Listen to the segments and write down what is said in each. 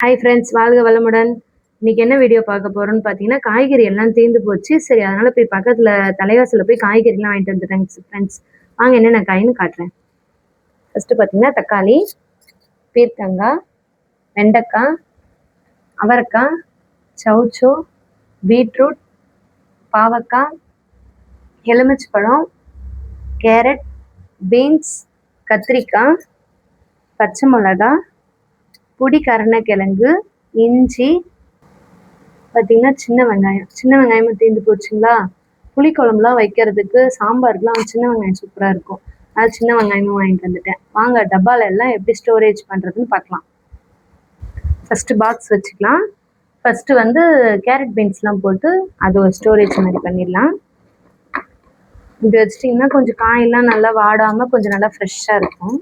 Hi friends வாழ்க வளமுடன். இன்னைக்கு என்ன வீடியோ பார்க்க போறோம்னு பார்த்தீங்கன்னா காய்கறி எல்லாம் தீர்ந்து போச்சு. சரி அதனால போய் பக்கத்தில் தலைவாசலில் போய் காய்கறிலாம் வாங்கிட்டு வந்துட்டேங்க ஃப்ரெண்ட்ஸ் வாங்க என்னென்ன காயின்னு காட்டுறேன். ஃபஸ்ட்டு பார்த்தீங்கன்னா தக்காளி பீர்க்கங்காய் வெண்டைக்காய் அவரைக்காய் சவுச்சோ பீட்ரூட் பாவக்காய் எலுமிச்சு பழம் கேரட் பீன்ஸ் கத்திரிக்காய் பச்சை மிளகா பொடி கருணக்கிழங்கு இஞ்சி பார்த்தீங்கன்னா சின்ன வெங்காயம். சின்ன வெங்காயமும் தீர்ந்து போச்சுங்களா? புளிக்குழம்புலாம் வைக்கிறதுக்கு சாம்பாருக்குலாம் சின்ன வெங்காயம் சூப்பராக இருக்கும். அது சின்ன வெங்காயமும் வாங்கிட்டு வந்துட்டேன். வாங்க டப்பால எல்லாம் எப்படி ஸ்டோரேஜ் பண்ணுறதுன்னு பார்க்கலாம். ஃபஸ்ட்டு பாக்ஸ் வச்சுக்கலாம். ஃபஸ்ட்டு வந்து கேரட் பீன்ஸ்லாம் போட்டு அது ஒரு ஸ்டோரேஜ் மாதிரி பண்ணிடலாம். இப்படி வச்சிட்டிங்கன்னா கொஞ்சம் காயெல்லாம் நல்லா வாடாமல் கொஞ்சம் நல்லா ஃப்ரெஷ்ஷாக இருக்கும்.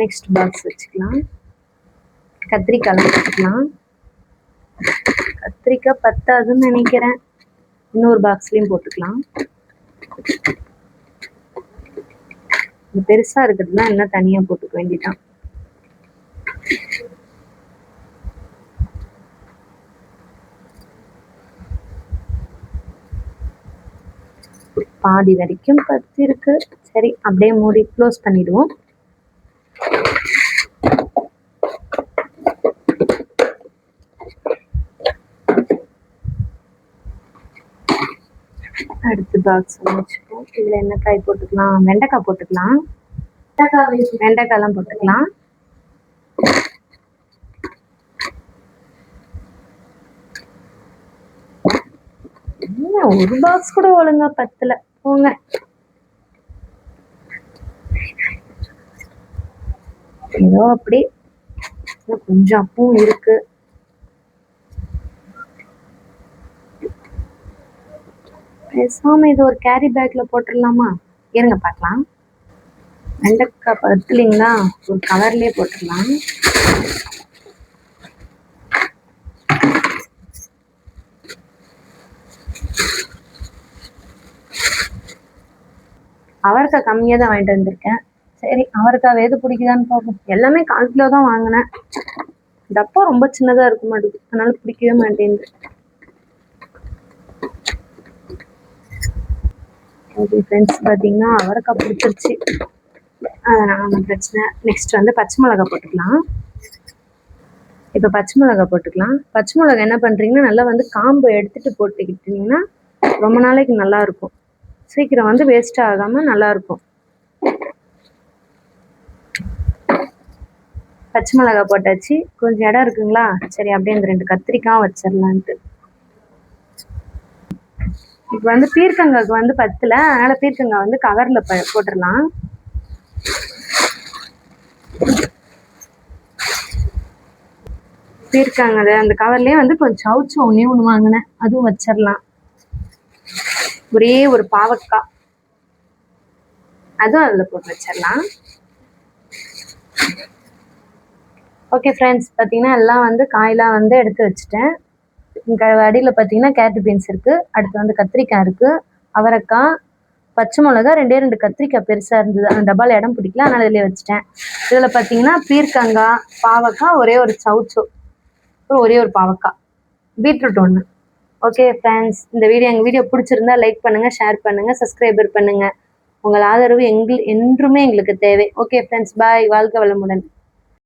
நெக்ஸ்ட் பாக்ஸ் வச்சுக்கலாம். கத்திரிக்காய்லாம் வச்சுக்கலாம். கத்திரிக்காய் பத்தாதுன்னு நினைக்கிறேன். இன்னொரு பாக்ஸ்லேயும் போட்டுக்கலாம். பெருசாக இருக்கிறதுலாம் என்ன தனியாக போட்டுக்க வேண்டியதான் பாதி வரைக்கும் பத்து இருக்கு சரி அப்படியே மூடி க்ளோஸ் பண்ணிடுவோம். அடுத்து பாக்ஸ் வச்சுப்போம் இதில் என்ன காய் போட்டுக்கலாம்? வெண்டைக்காய் போட்டுக்கலாம். வெண்டைக்காய்லாம் போட்டுக்கலாம். ஒரு பாக்ஸ் கூட ஒழுங்கா பத்தல. போங்க. ஏதோ அப்படி. கொஞ்சம் அப்பவும் இருக்கு. பேசாம இது ஒரு கேரி பேக்ல போட்டுடலாமா? இருங்க பார்க்கலாம். வெண்டைக்காய் பத்துலிங்களா ஒரு கவர்லயே போட்டுடலாம். அவரைக்காய் கம்மியாக தான் வாங்கிட்டு வந்திருக்கேன். சரி அவரைக்காய் எது பிடிக்குதான்னு பார்ப்போம். எல்லாமே கால் கிலோ தான் வாங்கினேன். டப்பா ரொம்ப சின்னதாக இருக்க மாட்டேங்குது அதனால பிடிக்கவே மாட்டேங்குது. ஓகே ஃப்ரெண்ட்ஸ் பார்த்தீங்கன்னா அவரைக்காய் பிடிச்சிருச்சு. அதனால் ஒன்றும் பிரச்சனை நெக்ஸ்ட் வந்து பச்சை மிளகா போட்டுக்கலாம். இப்போ பச்சை மிளகா போட்டுக்கலாம். பச்சை மிளகா என்ன பண்ணுறீங்கன்னா நல்லா வந்து காம்பு எடுத்துகிட்டு போட்டுக்கிட்டீங்கன்னா ரொம்ப நாளைக்கு நல்லாயிருக்கும் சீக்கிரம் வந்து வேஸ்ட் ஆகாமல் நல்லாயிருக்கும் பச்சை மிளகா போட்டாச்சு. கொஞ்சம் இடம் இருக்குங்களா? சரி அப்படியே இந்த ரெண்டு கத்திரிக்காய் வச்சிடலான்ட்டு இப்போ வந்து பீர்க்கங்காய்க்கு வந்து பத்தில். அதனால் பீர்க்கங்காய் வந்து கவரில் ப போட்டுடலாம் பீர்க்கங்காய் அந்த கவர்லேயே வந்து கொஞ்சம் சவுச்சு ஒன்றே ஒன்று வாங்கினேன். அதுவும் வச்சிடலாம் ஒரே ஒரு பாவக்காய். அதுவும் அதில் போட்டு வச்சிடலாம். ஓகே ஃப்ரெண்ட்ஸ் பார்த்தீங்கன்னா எல்லாம் வந்து காயெலாம் வந்து எடுத்து வச்சுட்டேன். இங்கே அடியில் பார்த்தீங்கன்னா கேரட் பீன்ஸ் இருக்குது அடுத்து வந்து கத்திரிக்காய் இருக்குது அவரைக்காய் பச்சை மிளகா ரெண்டே ரெண்டு கத்திரிக்காய் பெருசாக இருந்தது. அந்த டப்பாவில் இடம் பிடிக்கல. அதனால் இதிலே வச்சுட்டேன். இதில் பார்த்தீங்கன்னா பீர்க்கங்காய் பாவக்காய் ஒரே ஒரு சவுச்சோ அப்புறம் ஒரே ஒரு பாவக்காய். பீட்ரூட் ஒன்று ஓகே ஃப்ரெண்ட்ஸ் இந்த வீடியோ எங்கள் வீடியோ பிடிச்சிருந்தா லைக் பண்ணுங்கள் ஷேர் பண்ணுங்கள் சப்ஸ்கிரைபர் பண்ணுங்கள் உங்கள் ஆதரவு எங்கள் என்றுமே எங்களுக்கு தேவை. ஓகே ஃப்ரெண்ட்ஸ் பாய் வாழ்க வளமுடன்.